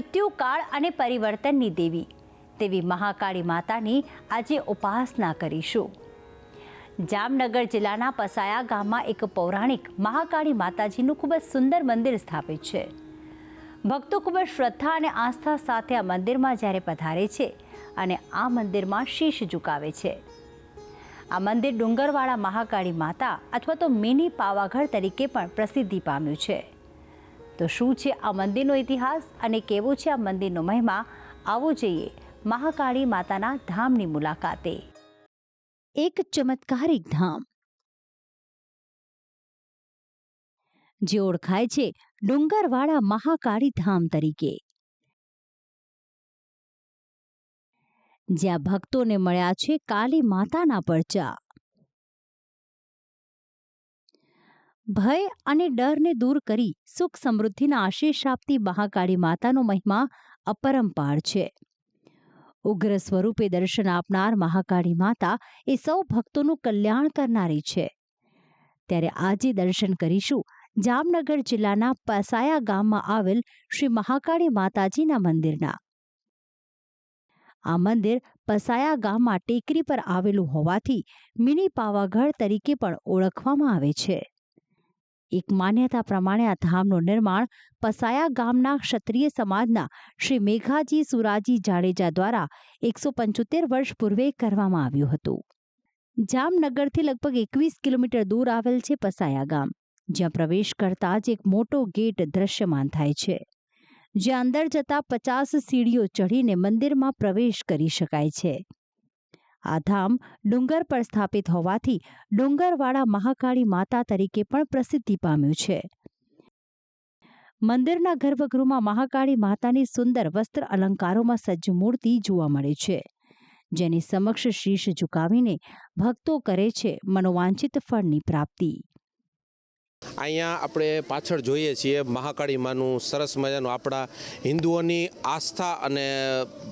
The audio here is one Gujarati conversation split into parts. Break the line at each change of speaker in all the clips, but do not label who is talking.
મૃત્યુકાળ અને પરિવર્તનની દેવી. તેવી મહાકાળી માતાની આજે ઉપાસના કરીશું. જામનગર જિલ્લાના પસાયા ગામમાં એક પૌરાણિક મહાકાળી માતાજીનું ખૂબ જ સુંદર મંદિર સ્થાપિત છે. ભક્તો ખૂબ જ શ્રદ્ધા અને આસ્થા સાથે આ મંદિરમાં જ્યારે પધારે છે અને આ મંદિરમાં શીશ ઝુકાવે છે. આ મંદિર ડુંગરવાળા મહાકાળી માતા અથવા તો મિની પાવાગઢ તરીકે પણ પ્રસિદ્ધિ પામ્યું છે. તો શું છે આ મંદિરનો ઇતિહાસ અને કેવો છે આ મંદિરનો મહિમા? આવો જઈએ મહાકાળી માતાના ધામની મુલાકાતે. એક ચમત્કારિક ધામ. જે ઓળખાય છે ડુંગરવાળા મહાકાળી ધામ તરીકે. જ્યાં ભક્તોને મળ્યા છે કાલી માતાના પરચા. ભય અને ડરને દૂર કરી સુખ સમૃદ્ધિના આશીષ આપતી મહાકાળી માતાનો મહિમા અપરંપાર છે. ઉગ્ર સ્વરૂપે દર્શન આપનાર મહાકાળી માતા એ સૌ ભક્તોનું કલ્યાણ કરનારી છે. ત્યારે આજે દર્શન કરીશું જામનગર જિલ્લાના પસાયા ગામમાં આવેલ શ્રી મહાકાળી માતાજીના મંદિરના. આ મંદિર પસાયા ગામમાં ટેકરી પર આવેલું હોવાથી મિની પાવાગઢ તરીકે પણ ઓળખવામાં આવે છે. એક માન્યતા પ્રમાણે આ ધામનું નિર્માણ પસાયા ગામના ક્ષત્રિય સમાજના શ્રી મેઘાજી સુરાજી જાડેજા દ્વારા એકસો પંચોતેર વર્ષ પૂર્વે કરવામાં આવ્યું હતું. જામનગરથી લગભગ એકવીસ કિલોમીટર દૂર આવેલ છે પસાયા ગામ, જ્યાં પ્રવેશ કરતા જ એક મોટો ગેટ દ્રશ્યમાન થાય છે. જ્યાં અંદર જતા પચાસ સીડીઓ ચઢીને મંદિરમાં પ્રવેશ કરી શકાય છે. આ ધામ ડુંગર પર સ્થાપિત હોવાથી ડુંગરવાળા મહાકાળી માતા તરીકે પણ પ્રસિદ્ધિ પામ્યું છે. મંદિરના ગર્ભગૃહમાં મહાકાળી માતાની સુંદર વસ્ત્ર અલંકારોમાં સજ્જ મૂર્તિ જોવા મળે છે, જેની સમક્ષ શીશ ઝુકાવીને ભક્તો કરે છે મનોવાંછિત ફળની પ્રાપ્તિ.
અહીંયા આપણે પાછળ જોઈએ છીએ મહાકાળી માનું સરસ મજાનું આપણા હિન્દુઓની આસ્થા અને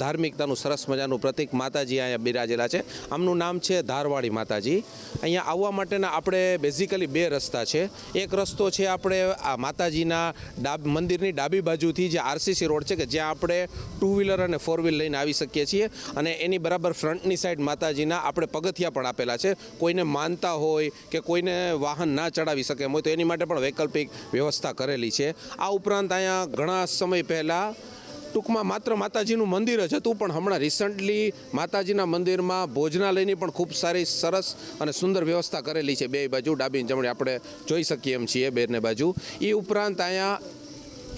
ધાર્મિકતાનું સરસ મજાનું પ્રતિક માતાજી અહીંયા બિરાજેલા છે. આમનું નામ છે ધારવાડી માતાજી. અહીંયા આવવા માટેના આપણે બેઝિકલી બે રસ્તા છે. એક રસ્તો છે આપણે આ માતાજીના ડાબ, મંદિરની ડાબી બાજુથી જે આરસીસી રોડ છે કે જ્યાં આપણે ટુ વ્હીલર અને ફોર વ્હીલ લઈને આવી શકીએ છીએ અને એની બરાબર ફ્રન્ટની સાઈડ માતાજીના આપણે પગથિયા પણ આપેલા છે. કોઈને માનતા હોય કે કોઈને વાહન ના ચડાવી શકે હોય તો એની માટે પણ વૈકલ્પિક વ્યવસ્થા કરેલી છે. આ ઉપરાંત અહીંયા ઘણા સમય પહેલાં ટૂંકમાં માત્ર માતાજીનું મંદિર જ હતું, પણ હમણાં રિસન્ટલી માતાજીના મંદિરમાં ભોજનાલયની પણ ખૂબ સારી, સરસ અને સુંદર વ્યવસ્થા કરેલી છે. બે બાજુ ડાબી જમણી આપણે જોઈ શકીએ એમ છીએ બેને બાજુ. એ ઉપરાંત અહીંયા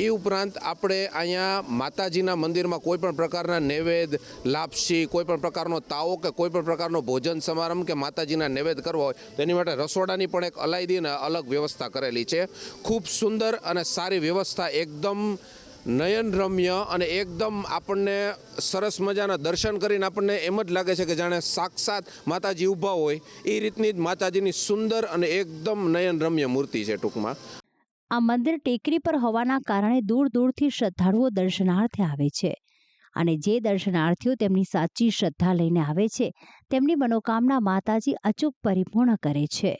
એ ઉપરાંત આપણે અહીંયા માતાજીના મંદિરમાં કોઈ પણ પ્રકારના નૈવેદ લાપસી, કોઈ પણ પ્રકારનો તાવો કે કોઈ પણ પ્રકારનો ભોજન સમારંભ કે માતાજીના નૈવેદ કરવો હોય, તેની માટે રસોડાની પણ એક અલાયદી અને અલગ વ્યવસ્થા કરેલી છે. ખૂબ સુંદર અને સારી વ્યવસ્થા, એકદમ નયનરમ્ય અને એકદમ આપણને સરસ મજાના દર્શન કરીને આપણને એમ જ લાગે છે કે જાણે સાક્ષાત માતાજી ઊભા હોય. એ રીતની જ માતાજીની સુંદર અને એકદમ નયનરમ્ય મૂર્તિ છે ટૂંકમાં.
આ મંદિર ટેકરી પર હોવાના કારણે દૂર દૂરથી શ્રદ્ધાળુઓ દર્શનાર્થે આવે છે. અને જે દર્શનાર્થીઓ તેમની સાચી શ્રદ્ધા લઈને આવે છે, તેમની મનોકામના માતાજી અચૂક પરિપૂર્ણ કરે છે.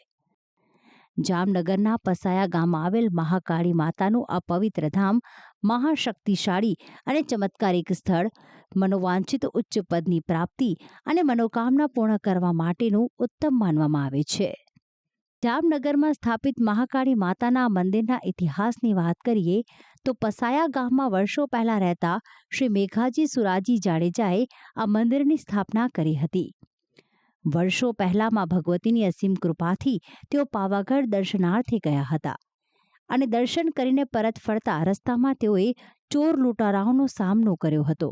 જામનગરના પસાયા ગામમાં આવેલ મહાકાળી માતાનું આ પવિત્ર ધામ મહાશક્તિશાળી અને ચમત્કારિક સ્થળ, મનોવાંછિત ઉચ્ચ પદની પ્રાપ્તિ અને મનોકામના પૂર્ણ કરવા માટેનું ઉત્તમ માનવામાં આવે છે. જામનગરમાં સ્થાપિત મહાકાળી માતાના મંદિરના ઇતિહાસની વાત કરીએ, તો પસાયા ગામમાં વર્ષો પહેલાં રહેતા શ્રી મેઘાજી સુરાજી જાડેજાએ આ મંદિરની સ્થાપના કરી હતી. વર્ષો પહેલાંમાં ભગવતીની અસીમ કૃપાથી તેઓ પાવાગઢ દર્શનાર્થે ગયા હતા અને દર્શન કરીને પરત ફરતા રસ્તામાં તેઓએ ચોર લૂંટારાઓનો સામનો કર્યો હતો.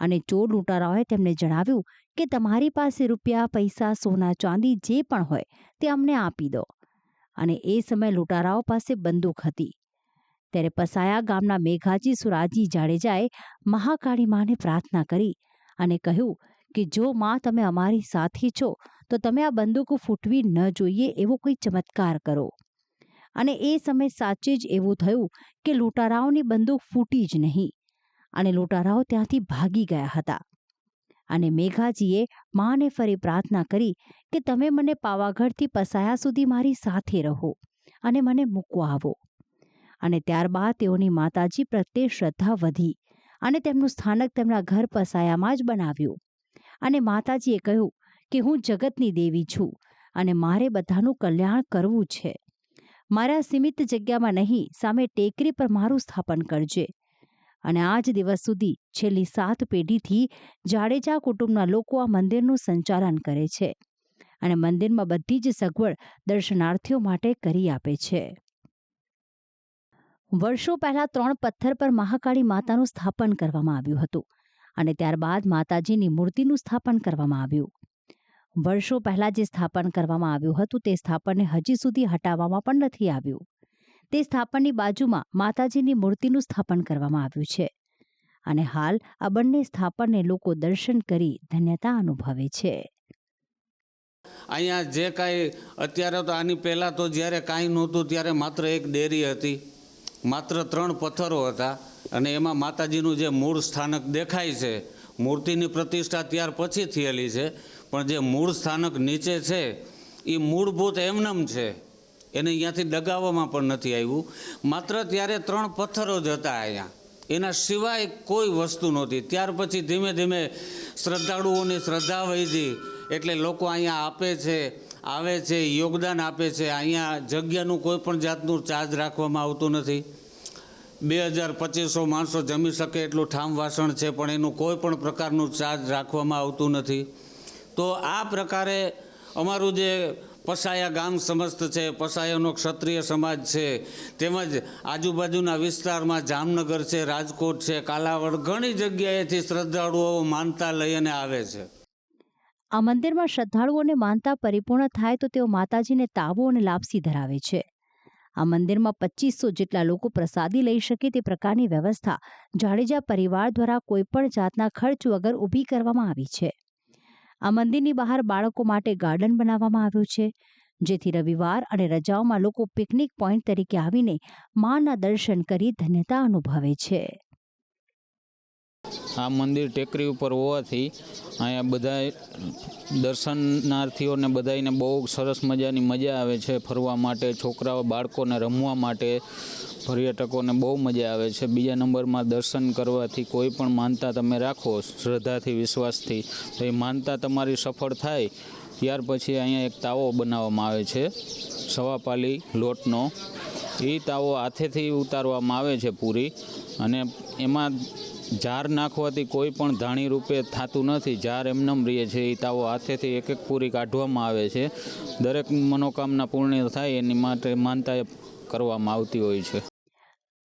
અને ચોર લૂંટારાઓએ તેમને જણાવ્યું કે તમારી પાસે રૂપિયા, પૈસા, સોના, ચાંદી જે પણ હોય તે અમને આપી દો. અને એ સમયે લૂંટારાઓ પાસે બંદૂક હતી. ત્યારે પસાયા ગામના મેઘાજી સુરાજી જાડેજાએ મહાકાળી માને પ્રાર્થના કરી અને કહ્યું કે જો માં તમે અમારી સાથી છો, તો તમે આ બંદૂક ફૂટવી ન જોઈએ એવો કોઈ ચમત્કાર કરો. અને એ સમય સાચે જ એવું થયું કે લૂંટારાઓની બંદૂક ફૂટી જ નહીં. અને લૂંટારાઓ ત્યાંથી ભાગી ગયા હતા. અને મેઘાજીએ માને ફરી પ્રાર્થના કરી કે તમે મને પાવાગઢથી પસાયા સુધી મારી સાથે રહો અને મને મૂકવા આવો. અને ત્યારબાદ તેઓની માતાજી પ્રત્યે શ્રદ્ધા વધી અને તેમનું સ્થાનક તેમના ઘર પસાયામાં જ બનાવ્યું. અને માતાજીએ કહ્યું કે હું જગતની દેવી છું અને મારે બધાનું કલ્યાણ કરવું છે. મારા સીમિત જગ્યામાં નહીં, સામે ટેકરી પર મારું સ્થાપન કરજે. અને આ જ દિવસ સુધી છેલ્લી સાત પેઢીથી જાડેજા કુટુંબના લોકો આ મંદિરનું સંચાલન કરે છે અને મંદિરમાં બધી જ સગવડ દર્શનાર્થીઓ માટે કરી આપે છે. વર્ષો પહેલા ત્રણ પથ્થર પર મહાકાળી માતાનું સ્થાપન કરવામાં આવ્યું હતું અને ત્યારબાદ માતાજીની મૂર્તિનું સ્થાપન કરવામાં આવ્યું. વર્ષો પહેલા જે સ્થાપન કરવામાં આવ્યું હતું તે સ્થાપનને હજી સુધી હટાવવામાં પણ નથી આવ્યું. તે સ્થાપનની બાજુમાં માતાજીની મૂર્તિનું સ્થાપન કરવામાં આવ્યું છે. અને હાલ આ બંને સ્થાપનને લોકો દર્શન કરી ધન્યતા અનુભવે છે.
અહીંયા જે કાંઈ, અત્યારે તો આની પહેલાં તો જ્યારે કાંઈ નહોતું ત્યારે માત્ર એક ડેરી હતી. માત્ર ત્રણ પથ્થરો હતા અને એમાં માતાજીનું જે મૂળ સ્થાનક દેખાય છે, મૂર્તિની પ્રતિષ્ઠા ત્યાર પછી થયેલી છે. પણ જે મૂળ સ્થાનક નીચે છે એ મૂળભૂત એમનેમ છે. એને અહીંયાથી દગાવવામાં પણ નથી આવ્યું. માત્ર ત્યારે ત્રણ પથ્થરો જ હતા અહીંયા. એના સિવાય કોઈ વસ્તુ નહોતી. ત્યાર પછી ધીમે ધીમે શ્રદ્ધાળુઓની શ્રદ્ધા વધી. એટલે લોકો અહીંયા આપે છે, આવે છે, યોગદાન આપે છે. અહીંયા જગ્યાનું કોઈ પણ જાતનું ચાર્જ રાખવામાં આવતું નથી. બે હજાર પચીસો માણસો જમી શકે એટલું ઠામ વાસણ છે, પણ એનું કોઈ પણ પ્રકારનું ચાર્જ રાખવામાં આવતું નથી. તો આ પ્રકારે અમારું જે પસાયા ગામ સમસ્ત છે, પસાયાનો ક્ષત્રિય સમાજ છે. તેમજ આજુબાજુના વિસ્તારમાં જામનગર છે, રાજકોટ છે, કાલાવડ ઘણી જગ્યાએથી શ્રદ્ધાળુઓ માનતા લઈને આવે છે.
આ મંદિરમાં શ્રદ્ધાળુઓને માનતા પરિપૂર્ણ થાય તો તેઓ માતાજીને તાવો અને લાપસી ધરાવે છે. આ મંદિરમાં પચીસો જેટલા લોકો પ્રસાદી લઈ શકે તે પ્રકારની વ્યવસ્થા જાડેજા પરિવાર દ્વારા કોઈપણ જાતના ખર્ચ વગર ઊભી કરવામાં આવી છે. આ મંદિરની બહાર બાળકો માટે ગાર્ડન બનાવવામાં આવ્યું છે. જેથી રવિવાર અને રજાઓમાં લોકો પિકનિક પોઈન્ટ તરીકે આવીને માના દર્શન કરી ધન્યતા અનુભવે છે.
આ મંદિર ટેકરી ઉપર હોવાથી અહીંયા બધા દર્શનાર્થીઓને બધાને બહુ સરસ મજાની મજા આવે છે ફરવા માટે, છોકરાઓ, બાળકોને રમવા માટે, પર્યટકોને બહુ મજા આવે છે. બીજા નંબરમાં દર્શન કરવાથી કોઈ પણ માનતા તમે રાખો શ્રદ્ધાથી, વિશ્વાસથી, તો એ માનતા તમારી સફળ થાય, ત્યાર પછી અહીંયા એક તાવો બનાવવામાં આવે છે, સવાપાલી લોટનો. એ તાવો હાથેથી ઉતારવામાં આવે છે પૂરી અને એમાં જાર નાખવાથી કોઈ પણ ધાણી રૂપે થતું નથી. જાર એમનેમ રહે છે. એ તાવો હાથેથી એક એક પૂરી કાઢવામાં આવે છે. દરેક મનોકામના પૂર્ણ થાય એની માટે માનતા કરવામાં આવતી હોય છે.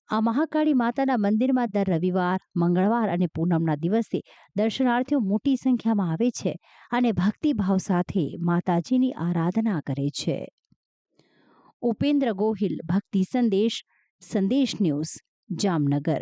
આ મહાકાળી માતાના મંદિરમાં દર રવિવાર, મંગળવાર અને પૂનમના દિવસે દર્શનાર્થીઓ મોટી સંખ્યામાં આવે છે અને ભક્તિભાવ સાથે માતાજીની આરાધના કરે છે. ઉપેન્દ્ર ગોહિલ, ભક્તિ સંદેશ સંદેશ ન્યૂઝ, જામનગર.